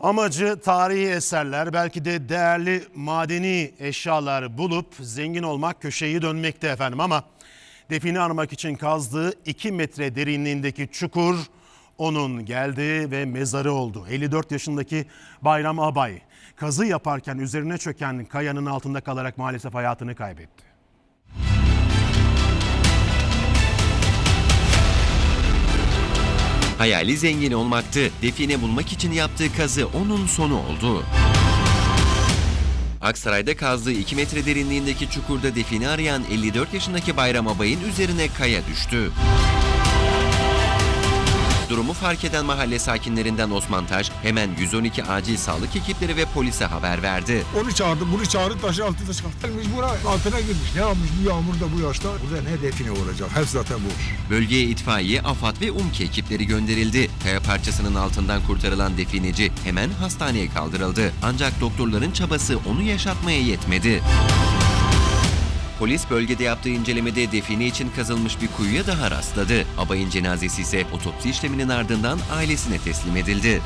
Amacı tarihi eserler, belki de değerli madeni eşyalar bulup zengin olmak, köşeyi dönmekte efendim ama define aramak için kazdığı 2 metre derinliğindeki çukur onun geldi ve mezarı oldu. 54 yaşındaki Bayram Abay kazı yaparken üzerine çöken kayanın altında kalarak maalesef hayatını kaybetti. Hayali zengin olmaktı. Define bulmak için yaptığı kazı onun sonu oldu. Aksaray'da kazdığı 2 metre derinliğindeki çukurda define arayan 54 yaşındaki Bayram Abay'ın üzerine kaya düştü. Fark eden mahalle sakinlerinden Osman Taş hemen 112 acil sağlık ekipleri ve polise haber verdi. Onu çağırdı, bunu çağırdı, taşı altına çıkarttı. Buna altına girmiş. Ne yapmış bu yağmurda bu yaşta? Burada ne define olacak? Hep zaten bu. Bölgeye itfaiye, AFAD ve UMKE ekipleri gönderildi. Kaya parçasının altından kurtarılan defineci hemen hastaneye kaldırıldı. Ancak doktorların çabası onu yaşatmaya yetmedi. Polis bölgede yaptığı incelemede define için kazılmış bir kuyuya daha rastladı. Abayın cenazesi ise otopsi işleminin ardından ailesine teslim edildi.